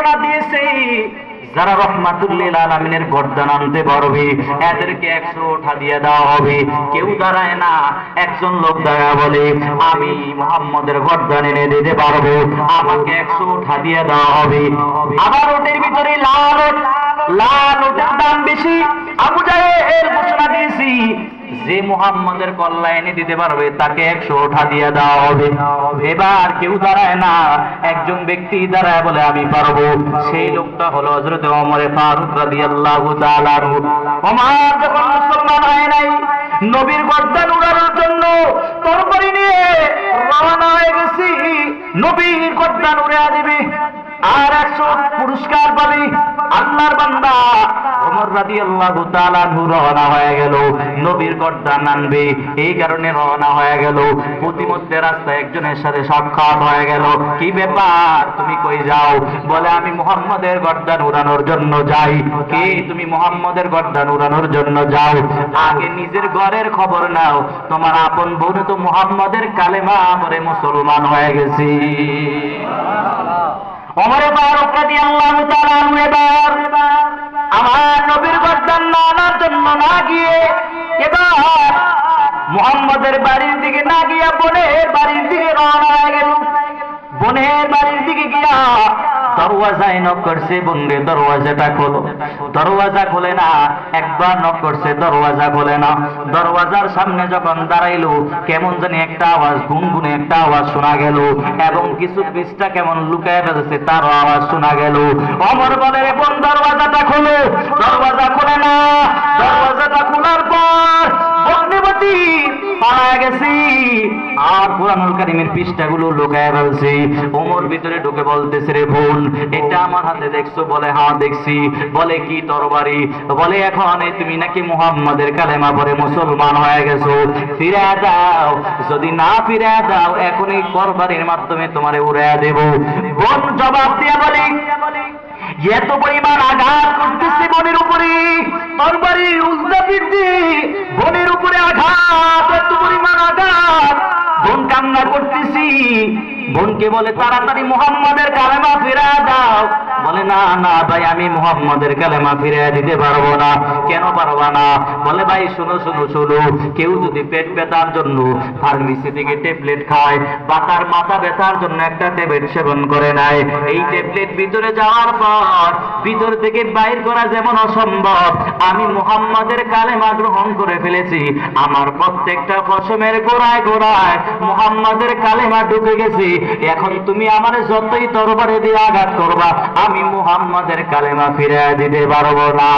ঘোষণা দিয়েছে যারা রহমাতুল্লিল আলমিনের গর্দান আনতে পারবে এদেরকে একশো ওঠা দিয়ে দেওয়া হবে কেউ দাঁড়ায় না একজন লোক দাঁড়ায় বলে আমি মোহাম্মদের গর্দান এনে দিতে পারব আমাকে একশো ওঠা দিয়ে দেওয়া হবে আবার ওটের ভিতরে লাল লাল ওটের দাম বেশি আবু জাহেল যে মুহাম্মদের এনে দিতে পারবে, তাকে একশো ওঠা দিয়ে দেওয়া হবে। এবার কেউ দাঁড়ায় না। একজন ব্যক্তি দাঁড়ায় বলে, আমি পারব। সেই লোকটা হলো হজরত অমরে ফারুক যখন মুসলমান হয় নাই, নবীর গর্দান উড়ানোর জন্য তরবারি নিয়ে রওনা হয়ে গেছি। নবীর গর্দান উড়ে দিবে। আর একশো পুরস্কার পাবে। আল্লাহর বান্দা। ওমর রাদিয়াল্লাহু তাআলা রওনা হয়ে গেল। নবীর গর্দান আনবে এই কারণে রওনা হয়ে গেল। প্রতিমধ্যে রাস্তায় একজনের সাথে সাক্ষাৎ হয়ে গেল। কি ব্যাপার? তুমি কই যাও? বলে, আমি মুহাম্মাদের গর্দান উড়ানোর জন্য যাই। কে তুমি মুহাম্মাদের গর্দান উড়ানোর জন্য যাও? আগে নিজের ঘরের খবর নাও। তোমার আপন বোন তো মুহাম্মাদের কালেমা পরে মুসলমান হয়ে গেছি। ওমরে পার রাদিয়াল্লাহু আল্লাহ তালা এবার দরওয়াজায় নক করছে বন্ধে দরওয়াজাটা খোলো। দরওয়াজা খোলে না, একবার নক করছে, দরওয়াজা খোলে না। দরওয়াজার সামনে যখন দাঁড়াইলো, কেমন জানি একটা আওয়াজ, গুনগুনে একটা আওয়াজ শোনা গেল, এবং কিছু পৃষ্ঠা কেমন লুকায় ফেলেছে, তারও আওয়াজ শোনা গেল। অমর বলে বোন, দরওয়াজাটা খোলো। দরওয়াজা খোলে না। কোরআনুল কারিমের পৃষ্ঠাগুলো লুকায় ফেলছি। ওমর ভিতরে ঢুকে বলতেছে, রে বোন এটা আমার হাতে দেখছ? বলে হ্যাঁ দেখছি। বলে, কি তরবারি? বলে, এখন তুমি নাকি মুহাম্মাদের কালেমা পরে মুসলমান হয়ে গেছো। ফিরে দাও, যদি না ফিরে দাও, এখনই তরবারির মাধ্যমে তোমারে উড়ে দেব। বোন জবাব দিয়া বলে, এত পরিমাণ আঘাত করতেছে বোনের উপরে। করতেছি। বোনকে বলে তাড়াতাড়ি মোহাম্মদের কালেমা ফেরা দাও। বলে, না না, ভাই, আমি মোহাম্মদের কালেমা ফিরে দিতে পারব না। কেন পারবা না? বলে, ভাই, শুনো শুনো শুনো, কেউ যদি পেট ব্যথার জন্য ফার্মেসি থেকে ট্যাবলেট খায় বা তার মাথা ব্যথার জন্য একটা ট্যাবলেট সেবন করে নেয়। এই ট্যাবলেট ভিতরে যাওয়ার পর, ভিতর থেকে বাইর করা যেমন অসম্ভব। আমি মুহাম্মাদের কালেমা গ্রহণ করে ফেলেছি। আমার প্রত্যেকটা পশমের গোড়ায় গোড়ায় মুহাম্মাদের কালেমা ঢুকে গেছি। এখন তুমি আমার যতই তরবারে দিয়ে আঘাত করবা মোহাম্মদের কালেমা ফিরে দিতে পারব না।